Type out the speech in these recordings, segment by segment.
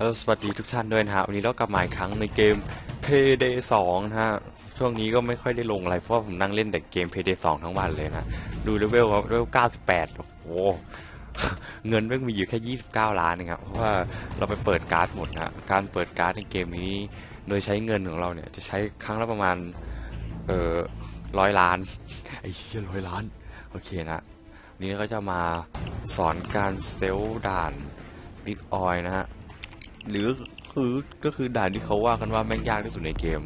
แล้วสวัสดีทุกท่านด้วยนะฮะวันนี้เรากลับมาอีกครั้งในเกม Payday 2นะฮะช่วงนี้ก็ไม่ค่อยได้ลงอะไรเพราะผมนั่งเล่นแต่เกม Payday 2 ทั้งวันเลยนะ ดูเลเวลครับเลเวล98 โอ้โห เงินแม่งมีอยู่แค่ 29 ล้านเองครับเพราะว่าเราไปเปิดการ์ดหมดนะการเปิดการ์ดในเกมนี้ โดยใช้เงินของเราเนี่ยจะใช้ครั้งละประมาณเอ่อร้อยล้านไอ้เหี้ยร้อยล้านโอเคนะนี่ก็จะมาสอนการเตลด่านบิ๊กออยนะฮะ หรือคือก็คือด่านที่เขาว่ากันว่าแม่งยากที่สุดในเกม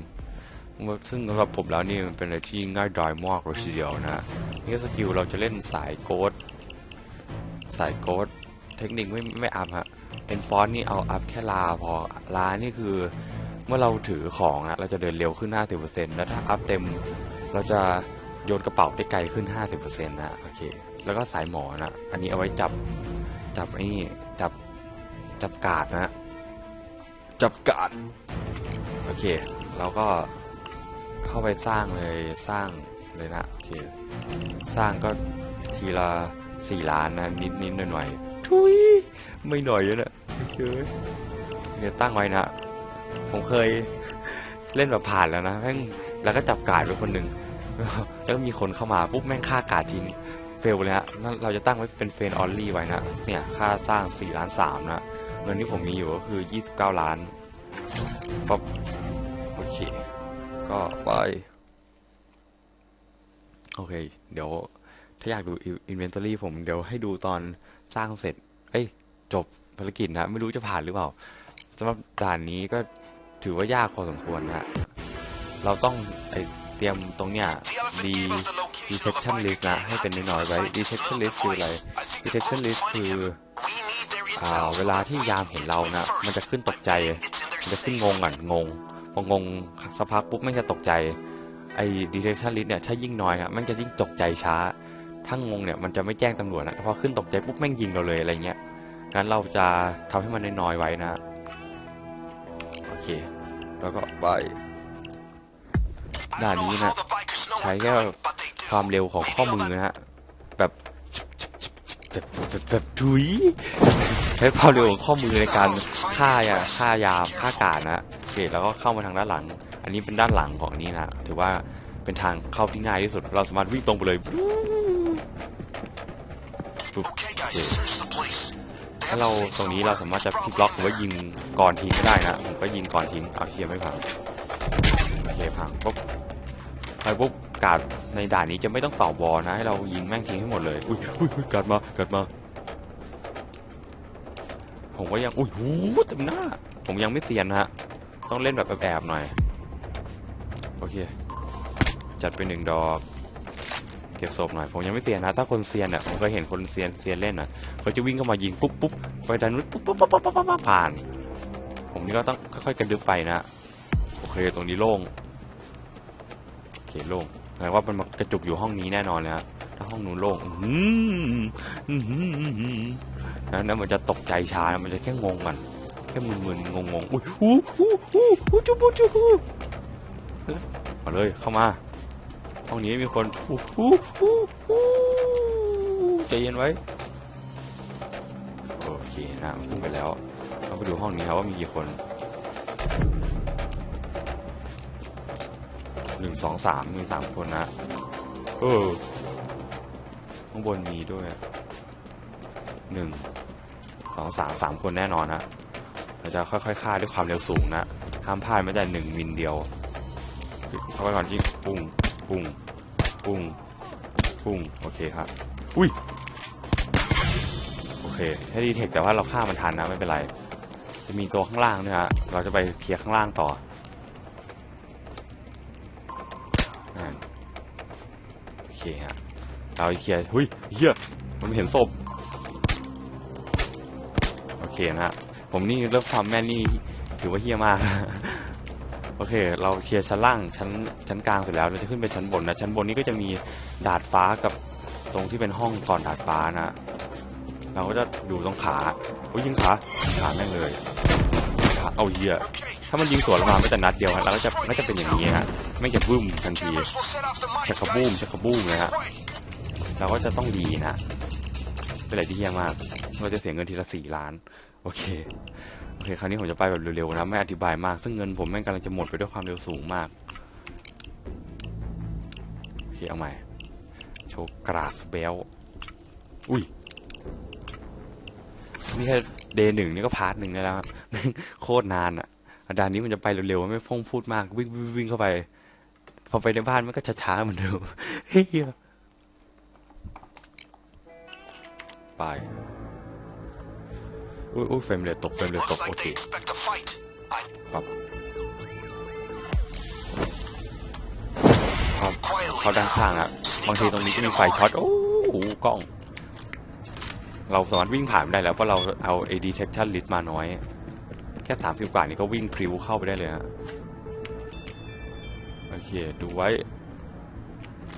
ซึ่งสำหรับผมแล้วนี่มันเป็นอะไรที่ง่ายดายมากเลยทีเดียวนะฮะนี่สกิลเราจะเล่นสายโกดสายโกดเทคนิคไม่ไม่อัพฮะเอนฟอนนี่เอาอัพแค่ลาพอลานี่คือเมื่อเราถือของอะเราจะเดินเร็วขึ้น 50%แล้วถ้าอัพเต็ม เราจะโยนกระเป๋าได้ไกลขึ้น 50%นะโอเค แล้วก็สายหมอนะอันนี้เอาไว้จับจับไอ้นี่จับจับกาดนะ จับกาดโอเค เราก็เข้าไปสร้างเลยสร้างเลยนะโอเคสร้างก็ทีละสี่ล้านนะนิดนิดหน่อยหน่อยทุยไม่หน่อยเลยนะเฮ้ยเนี่ยตั้งไว้นะผมเคยเล่นแบบผ่านแล้วนะแม่งแล้วก็จับกาดไปคนหนึ่งแล้วมีคนเข้ามาปุ๊บแม่งฆ่ากาดทิ้ง เฟลเลยฮะนั่นเราจะตั้งไว้เป็นเฟนออลลี่ไว้นะ เนี่ย ค่าสร้าง4ล้าน3นะ เงินที่ผมมีอยู่ก็คือ 29 ล้านปั๊บโอเค ก็ไป โอเค เดี๋ยว ถ้าอยากดูอินเวนทอรี่ผมเดี๋ยวให้ดูตอนสร้างเสร็จ เอ้ย จบภารกิจนะ ไม่รู้จะผ่านหรือเปล่าสำหรับด่านนี้ก็ถือว่ายากพอสมควรนะเราต้องไอ ตรียมตรงเนี้ยดี detection list นะให้เป็นน้อยๆไว้ detection list คืออะไร detection list คืออ่าเวลาที่ยามเห็นเรานะมันจะขึ้นตกใจ มันจะขึ้นงงอะงงพองงสักพักปุ๊บมันจะตกใจไอ้ detection list เนี่ยถ้ายิ่งน้อยอะมันจะยิ่งตกใจช้าถ้างงเนี่ยมันจะไม่แจ้งตำรวจนะพอขึ้นตกใจปุ๊บแม่งยิงเราเลยอะไรเงี้ยงั้นเราจะทำให้มันน้อยๆไว้นะโอเค แล้วก็ไป ด่านนี้นะใช้แค่ความเร็วของข้อมือนะฮะแบบแบบแบบแบบถุยใช้ความเร็วของข้อมือในการฆ่าอะฆ่ายามฆ่ากาดนะโอเคแล้วก็เข้ามาทางด้านหลัง อันนี้เป็นด้านหลังของนี้นะถือว่าเป็นทางเข้าที่ง่ายที่สุด เราสามารถวิ่งตรงไปเลยปุ๊บถ้าเราตรงนี้เราสามารถจะพลิกล็อกหรือว่ายิงก่อนทิ้งก็ได้นะผมก็ยิงก่อนทิ้งเอาเทียมไม่พัง โอเคพังปุ๊บไปปุ๊บการดในด่านนี้จะไม่ต้องต่อบอลนะ ให้เรายิงแม่งทิ้งให้หมดเลยอุ้ยอุ้ยอุ้ยกาดมากาดมา ผมก็ยัง อุ้ยหูเต็มหน้า ผมยังไม่เซียนนะฮะ ต้องเล่นแบบแอบๆหน่อย โอเค จัดไปหนึ่งดอกเก็บศพหน่อยผมยังไม่เซียนนะถ้าคนเซียนเนี่ยผมเคยเห็นคนเซียนเซียนเล่นอะเขาจะวิ่งเข้ามายิงปุ๊บปุ๊บไฟดันปุ๊บปุ๊บปุ๊บปุ๊บปุ๊บปุ๊บผ่าน ผมนี่ก็ต้องค่อยๆกระดึบไปนะโอเคตรงนี้โล่ง เคโล่งแปลว่ามันมากระจุกอยู่ห้องนี้แน่นอนเลยฮะถ้าห้องนู้นโล่งอื้อหืออื้อหืออื้อหือนะแล้วมันจะตกใจช้ามันจะแค่งงกัน แค่มึนๆงงๆอุ้ยอู้อู้อู้อู้จุบุจุบุมาเลยเข้ามา ห้องนี้มีคนอู้อู้อู้อู้ใจเย็นไว้ โอเคนะมันขึ้นไปแล้ว เราไปดูห้องนี้ครับว่ามีกี่คน หนึ่งสองสามมีสามคนนะเออข้างบนมีด้วยหนึ่งสองสามสามคนแน่นอนนะเราจะค่อยๆฆ่าด้วยความเร็วสูงนะห้ามพลาดไม่แต่หนึ่งมิลเดียวเข้าไปก่อนยิงปุ้งปุ้งปุ้งปุ้งโอเคครับอุ้ยโอเคให้ดีเทคแต่ว่าเราฆ่ามันทันนะไม่เป็นไร จะมีตัวข้างล่างด้วยฮะเราจะไปเคลียร์ข้างล่างต่อ เคฮะเราเคลียร์เฮ้ยเฮียมันไม่เห็นศพโอเคนะฮะผมนี่เริ่มความแม่นนี่ถือว่าเฮี้ยมาก โอเค เราเคลียร์ชั้นล่างชั้นชั้นกลางเสร็จแล้วเราจะขึ้นไปชั้นบนนะชั้นบนนี้ก็จะมีดาดฟ้ากับตรงที่เป็นห้องก่อนดาดฟ้านะ เราก็จะดูตรงขาโอ้ยยิงขาขาแม่งเลย เอาเฮียถ้ามันยิงสวนเรามาไม่แต่นัดเดียวฮะเราก็จะน่าจะเป็นอย่างนี้ฮะไม่จะบึ้มทันทีชักกระบูมชักกระบูมเลยฮะเราก็จะต้องดีนะเป็นอะไรที่เฮี้ยมาก เราจะเสียเงินทีละสี่ล้าน โอเค โอเค คราวนี้ผมจะไปแบบเร็วๆนะ ไม่อธิบายมาก ซึ่งเงินผมแม่งกำลังจะหมดไปด้วยความเร็วสูงมาก โอเค เอาใหม่ โชว์กราสเปลอุ้ย นี่แค่ เดย์หนึ่งนี่ก็พาร์ทหนึ่งแล้วครับโคตรนานอะอาดานนี้มันจะไปเร็วๆไม่ฟ้องพูดมากวิ่งวิ่งวิ่งเข้าไป พอไปในบ้านมันก็ช้าๆเหมือนเดิมเฮียไปอุ้ยอุ้ยเฟรมเรทตกเฟรมเรท Looks ตกโอเคปับเขา quietly เขาด้านข้างอะ บางทีตรงนี้ก็มีไฟช็อต โอ้โหกล้อง เราสามารถวิ่งผ่านได้แล้วเพราะเราเอา AD detection list มาน้อย แค่สามสิบกว่านี่ก็วิ่งพริ้วเข้าไปได้เลยฮะโอเค ดูไว้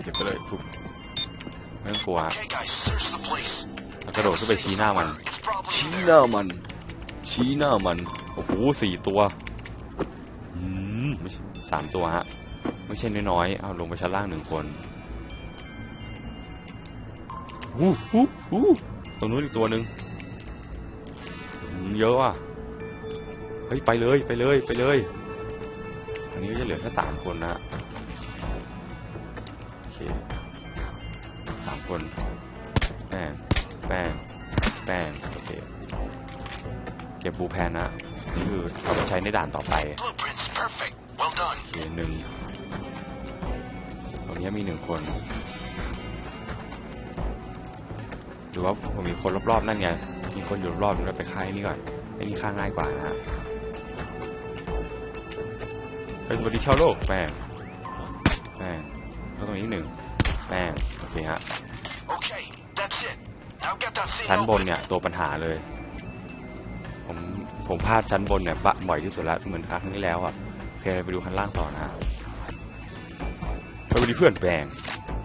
เก็บไปเลยฟุบไม่ต้องกลัวฮะ Okay, guys, search the place. แล้วกระโดดขึ้นไปชี้หน้ามัน It's probably ชี้ there. หน้ามัน ชี้หน้ามันโอ้โหสี่ตัวอืมไม่ใช่สามตัวฮะไม่ใช่น้อยๆเอาลงไปชั้นล่างหนึ่งคนอู้หูหู ตรงนู้นอีกตัวหนึ่งอืมเยอะว่ะ เฮ้ย ไปเลยไปเลยไปเลย อันนี้ก็จะเหลือแค่สามคนนะฮะโอเคสามคนแป้งแป้งแป้งโอเค เก็บบูแพนนะ นี่คือเอาไปใช้ในด่านต่อไป Blueprints perfect. Well done. โอเคหนึ่งตรงนี้มีหนึ่งคน หรือว่าผมมีคนรอบๆนั่นไง มีคนอยู่รอบๆเราไปฆ่าไอ้นี่ก่อนไอ้นี่ฆ่าง่ายกว่านะฮะเป็นสวัสดีชาวโลกแป้งแป้งแล้วตรงนี้หนึ่งแป้งโอเคฮะชั้นบนเนี่ยตัวปัญหาเลย ผมผมพลาดชั้นบนเนี่ยบะบ่อยที่สุดล้วเหมือนครั้งที่แล้วอะโอเคไปดูขั้นล่างต่อนะไปดูเพื่อนแบง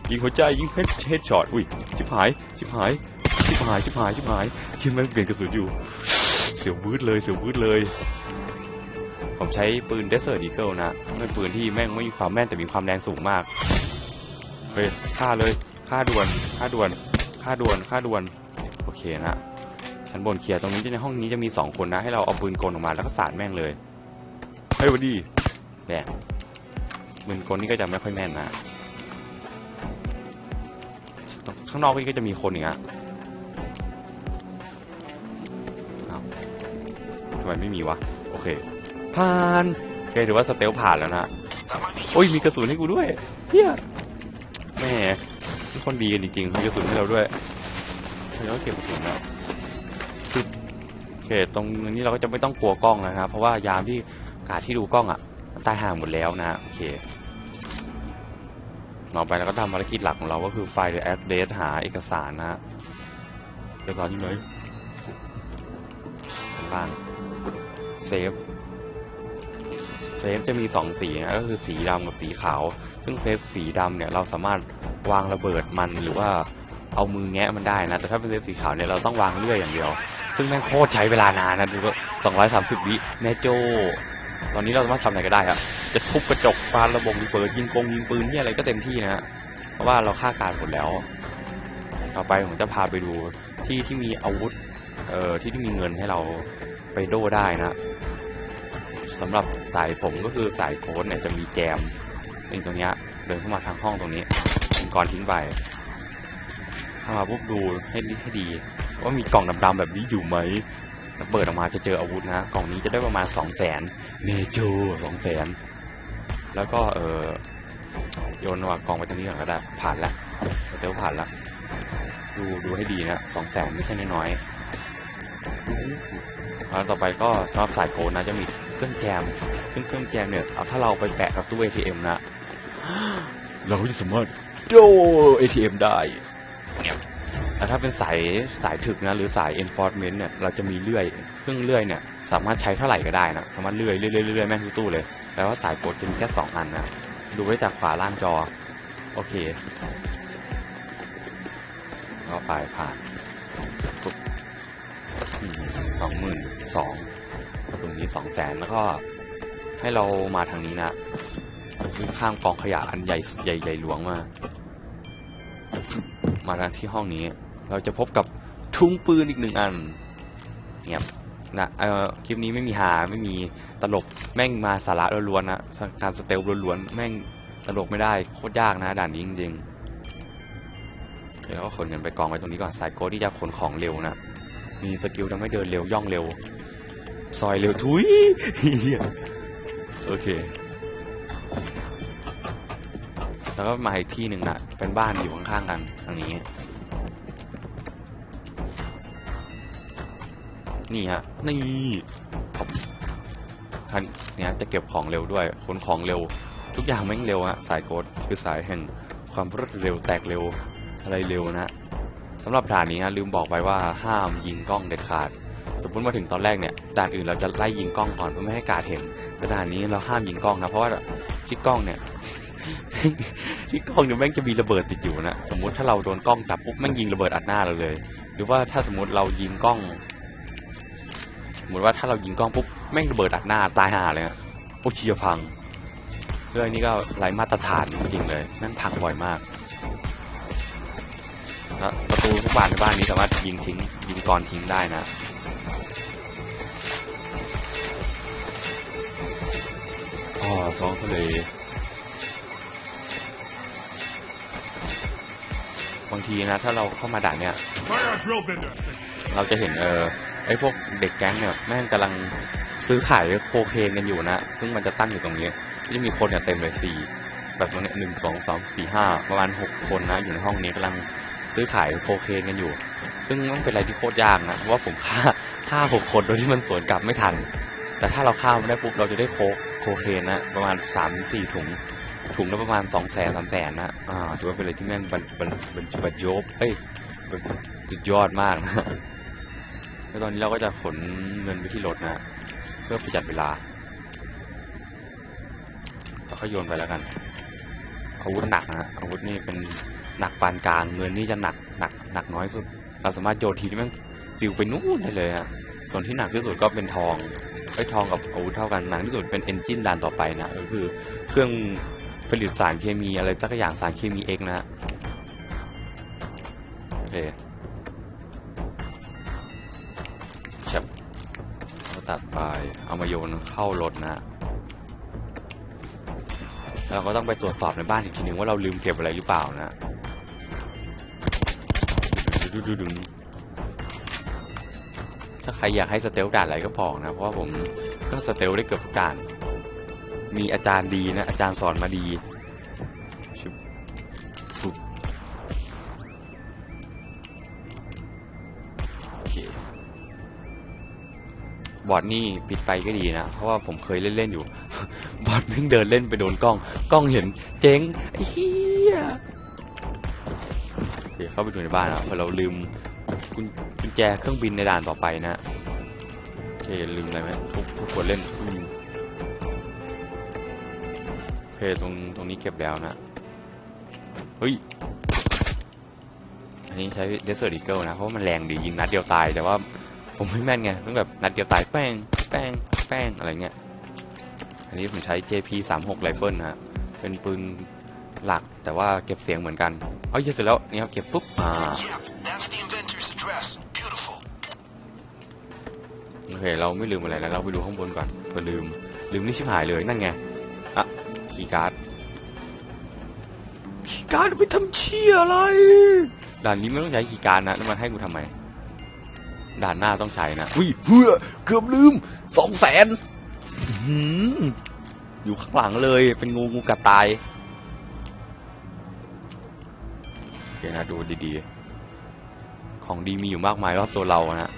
ยิงหัวใจยิงเฮดเฮดช็อตอุ้ยชิบหายชิบหาย ชิบหายชิบหายชิบหายยิงแม่งเปลี่ยนกระสุนอยู่ เสียววืดเลยเสียววืดเลย ผมใช้ปืน Desert Eagle นะเป็นปืนที่แม่งไม่มีความแม่นแต่มีความแรงสูงมากโอเคฆ่าเลยฆ่าด่วนฆ่าด่วนฆ่าด่วนฆ่าด่วนโอเคนะชั้นบนเคลียร์ตรงนี้ในห้องนี้จะมีสองคนนะ ให้เราเอาปืนกลออกมาแล้วก็สาดแม่งเลยเฮ้ยวันดีแบกปืนกลนี่ก็จะไม่ค่อยแม่นนะข้างนอกนี่ก็จะมีคนอีกอะอ้ ไมไม่มีวะ โอเค ผ่านโอเคถือว่าสเตลผ่านแล้วนะโอ้ยมีกระสุนให้กูด้วยเฮียแม่ทุกคนดีกันจริงๆมีกระสุนให้เราด้วยเราก็เก็บกระสุนแล้วโอเคตรงนี้เราก็จะไม่ต้องกลัวกล้องนะครับ เพราะว่ายามที่กาดที่ดูกล้องอะมันตายห่างหมดแล้วนะโอเคต่อไปเราก็ทำภารกิจหลักของเราก็คือไฟล์หรือแอดเดหาเอกสารนะฮะเอกสารอยู่ไหนชั้นล่าง เซฟเซฟจะมีสองสีนะก็คือสีดำกับสีขาว ซึ่งเซฟสีดำเนี่ยเราสามารถวางระเบิดมันหรือว่าเอามือแงะมันได้นะ แต่ถ้าเป็นเซฟสีขาวเนี่ยเราต้องวางเลื่อยอย่างเดียว ซึ่งแม่งโคตรใช้เวลานานนะดูก็สองร้อยสามสิบวิแม่โจ ตอนนี้เราสามารถทำอะไรก็ได้ครับจะทุบกระจกปาระบบเปิดยิงกงยิงปืนที่อะไรก็เต็มที่นะฮะเพราะว่าเราฆ่าการหมดแล้ว ต่อไปผมจะพาไปดูที่ที่มีอาวุธเอ่อที่ที่มีเงินให้เราไปโดได้นะ สำหรับสายผมก็คือสายโค้ดเนี่ยจะมีแจมนี่ตรงเนี้ยเดินเข้ามาทางห้องตรงนี้เป็นก่อนทิ้งไปเข้ามาปุ๊บดูให้ดีให้ดี ว่ามีกล่องดำๆแบบนี้อยู่ไหมแล้วเปิดออกมาจะเจออาวุธนะกล่องนี้จะได้ประมาณสองแสนเนโจสองแสนแล้วก็เออโยนว่ากล่องไปตรงนี้ก่อนก็ได้ผ่านแล้วเดี๋ยวผ่านแล้วดูดูให้ดีนะสองแสนไม่ใช่น้อยๆแล้วต่อไปก็สำหรับสายโค้ดนะจะมี เครื่องแจมซึ่งเครื่องแจมเนี่ยเอาถ้าเราไปแปะกับตู้ ATM นะ เราจะสามารถโด ATM ได้เนี่ยแต่ถ้าเป็นสายสายถึกนะหรือสาย enforcement เนี่ยเราจะมีเลื่อยเครื่องเลื่อยเนี่ยสามารถใช้เท่าไหร่ก็ได้นะสามารถเลื่อยเลื่อยเลื่อยแม่งทุกตู้เลยแต่ว่าสายโค้ดจะมีแค่สองอันนะดูไว้จากขวาล่างจอ โอเคก็ไปผ่านสองหมื่นสอง นี้สองแสนแล้วก็ให้เรามาทางนี้นะวิ่งข้ามกองขยะอันใหญ่ใหญ่ใหญ่หลวงมา มาทางที่ห้องนี้ เราจะพบกับทุ่งปืนอีกหนึ่งอันเงียบนะเออคลิปนี้ไม่มีหาไม่มีตลกแม่งมาสาระล้วนๆนะการสเตลล้วนๆแม่งตลกไม่ได้โคตรยากนะด่านนี้จริงๆเดี๋ยวเราก็ขนเงินไปกองไว้ตรงนี้ก่อนสายโกที่จะขนของเร็วนะมีสกิลทำให้เดินเร็วย่องเร็ว ซอยเร็วทุ้ยโอเค แล้วก็มาอีกที่หนึ่งนะเป็นบ้านอยู่ข้างๆกันทางนี้ นี่ฮะ นี่ท่านเนี่ยจะเก็บของเร็วด้วยขนของเร็ว ทุกอย่างแม่งเร็วฮะสายโกดคือสายแห่งความรวดเร็วแตกเร็วอะไรเร็วนะสำหรับด่านนี้ฮะลืมบอกไปว่าห้ามยิงกล้องเด็ดขาด สมมติมาถึงตอนแรกเนี่ยด่านอื่นเราจะไล่ยิงกล้องก่อนเพื่อไม่ให้การดเห็นแต่ด่านนี้เราห้ามยิงกล้องนะเพราะว่าที่กล้องเนี่ยที่กล้องเนี่ยแม่งจะมีระเบิดติดอยู่นะสมมุติถ้าเราโดนกล้องจับปุ๊บแม่งยิงระเบิดอัดหน้าเราเลย หรือว่าถ้าสมมติเรายิงกล้อง สมมติว่าถ้าเรายิงกล้องปุ๊บแม่งระเบิดอัดหน้าตายห่าเลยอะโอ้เชียพังเรื่องนี้ก็ไร้มาตรฐานจริงเลยแม่งพังบ่อยมากประตูทุกบานในบ้านนี้สามารถยิงทิ้งยิงกรทิ้งได้นะ อ๋อท้องทะเลบางทีนะถ้าเราเข้ามาด่านเนี่ย Fire our drill bit. เราจะเห็นเออไอ้พวกเด็กแก๊งเนี่ยแม่งกำลังซื้อขายโคเคนกันอยู่นะ ซึ่งมันจะตั้งอยู่ตรงนี้ก็จะมีคนเนี่ยเต็มเลยสี่แบบตรงเนี้ยหนึ่งสองสามสี่ห้าประมาณหกคนนะ อยู่ในห้องนี้กำลังซื้อขายโคเคนกันอยู่ ซึ่งมันเป็นอะไรที่โคตรยากนะเพราะว่าผมฆ่าฆ่าหกคนโดยที่มันสวนกลับไม่ทัน แต่ถ้าเราฆ่ามันได้ปุ๊บเราจะได้โคก โคเคนนะประมาณสามสี่ถุง ถุงละประมาณสองแสนสามแสนนะอ่าถือว่าเป็นอะไรที่แม่งบรรบรรบรรบรรยบเอ้ยบรรสุดยอดมากนะแล้วตอนนี้เราก็จะขนเงินไปที่รถนะเพื่อประหยัดเวลาแล้วก็โยนไปแล้วกันอาวุธหนักนะฮะอาวุธนี่เป็นหนักปานกลางเงินนี่จะหนักหนักหนักน้อยสุด เราสามารถโยนทีนี่มันปิวไปนู่นได้เลยฮะส่วนที่หนักที่สุดก็เป็นทอง อ้ทองกับอาวุธเท่ากันหนักที่สุดเป็นเอนจินด่านต่อไปนะก็คือเครื่องผลิตสารเคมีอะไรสักอย่างสารเคมีเอกนะฮะโอเคชับตัดไปเอามาโยนเข้ารถนะแล้วเราก็ต้องไปตรวจสอบในบ้านอีกทีนึงว่าเราลืมเก็บอะไรหรือเปล่านะดึดึดึง ถ้าใครอยากให้สเตลด่านอะไรก็บอกนะ เพราะว่าผมก็สเตลได้เกือบทุกด่าน มีอาจารย์ดีนะ อาจารย์สอนมาดีชุบฟุบโอเคบอดนี่ปิดไปก็ดีนะ เพราะว่าผมเคยเล่น ๆ อยู่ บอดเพิ่งเดินเล่นไปโดนกล้อง กล้องเห็นเจ๊งเหี้ยเข้าไปดูในบ้านนะเพราะเราลืม กุญกุญแจเครื่องบินในด่านต่อไปนะโอเคลืมอะไรไหมทุกทุกคนเล่นอืมโอเคตรงตรงนี้เก็บแล้วนะเฮ้ยอันนี้ใช้เดสเซอร์ดิเกิลนะเพราะมันแรงดียิงนัดเดียวตายแต่ว่าผมไม่แม่นไงต้องแบบนัดเดียวตายแป้งแป้งแป้งอะไรเงี้ยอันนี้ผมใช้ JP 3 6 Rifle นะฮะเป็นปืนหลักแต่ว่าเก็บเสียงเหมือนกัน เอาเยเสร็จแล้วนี่ครับเก็บปุ๊บอ่า โอเค เราไม่ลืมอะไรแล้ว เราไปดูข้างบนก่อนเผื่อลืม ลืมนี่ชิบหายเลยนั่นไง อะคีย์การ์ดคีย์การ์ดไปทำเชี่ยอะไร ด่านนี้ไม่ต้องใช้คีย์การ์ดนะแล้วมันให้กูทำไม ด่านหน้าต้องใช้นะอุ้ยเพื่อเกือบลืมสองแสนอยู่ข้างหลังเลย เป็นงูงูกัดตายโอเคนะดูดีๆ ของดีมีอยู่มากมายรอบตัวเราอะนะ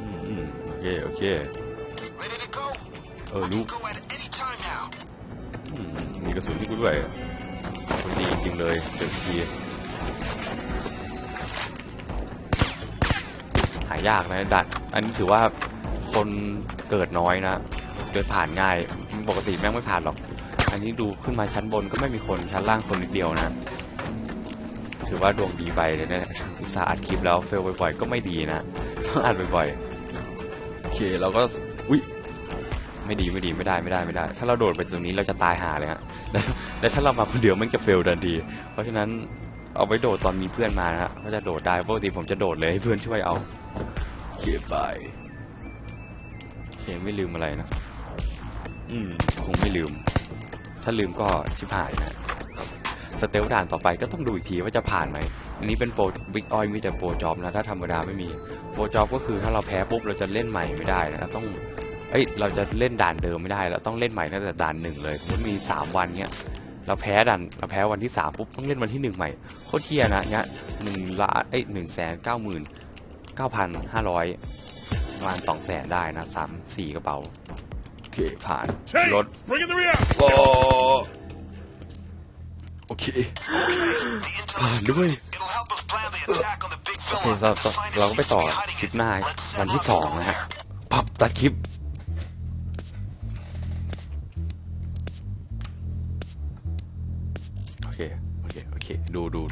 อืมอืมโอเค โอเค Ready to go? เออ I รู้ can go at any time now. อืมมีกระสุนให้กูด้วยคนดีจริงๆเลยเจอทีหายากนะดัดอันนี้ถือว่าคนเกิดน้อยนะ เดินผ่านง่าย ปกติแม่งไม่ผ่านหรอก อันนี้ดูขึ้นมาชั้นบนก็ไม่มีคนชั้นล่างคนนิดเดียวนะ ถือว่าดวงดีไปเลยนะอุตส่าห์อัดคลิปแล้วเฟลบ่อยๆก็ไม่ดีนะต้องอัดบ่อยๆโอเคเราก็อุ้ยไม่ดีไม่ดีไม่ได้ไม่ได้ไม่ได้ ถ้าเราโดดไปตรงนี้เราจะตายหาเลยฮะแล้วถ้าเรามาคนเดียวมันจะเฟลทันที เพราะฉะนั้นเอาไว้โดดตอนมีเพื่อนมานะฮะก็จะโดดได้ปกติผมจะโดดเลยให้เพื่อนช่วยเอาโอเคไปโอเคไม่ลืมอะไรนะ อืมคงไม่ลืม ถ้าลืมก็ชิบหายนะ สเตลด่านต่อไปก็ต้องดูอีกทีว่าจะผ่านไหม อันนี้เป็นโปรบิ๊กออยมีแต่โปรจ็อบนะ ถ้าธรรมดาไม่มี โปรจ็อบก็คือถ้าเราแพ้ปุ๊บเราจะเล่นใหม่ไม่ได้นะเราต้อง เอ้ย เราจะเล่นด่านเดิมไม่ได้เราต้องเล่นใหม่ตั้งแต่ด่านหนึ่งเลยสมมติมีสามวันเนี้ย เราแพ้ด่าน เราแพ้วันที่สามปุ๊บต้องเล่นวันที่หนึ่งใหม่ โคตรเทียนะเนี้ยหนึ่งล้านเอ้ยหนึ่งแสนเก้าหมื่นเก้าพันห้าร้อยประมาณสองแสนได้นะสามสี่กระเป๋า โอเคผ่านรถ Bring in the react! โอ้โอ เค The intel ผ่าน is ด้วย It'll help us plan the attack on the big โอเค villa. เรา Find out เราก็ไปต่อ who's hiding คลิป it. หน้า Let's set วันที่ up สองนะฮะปับตัดคลิปโอเคโอเคโอเคดูดูดู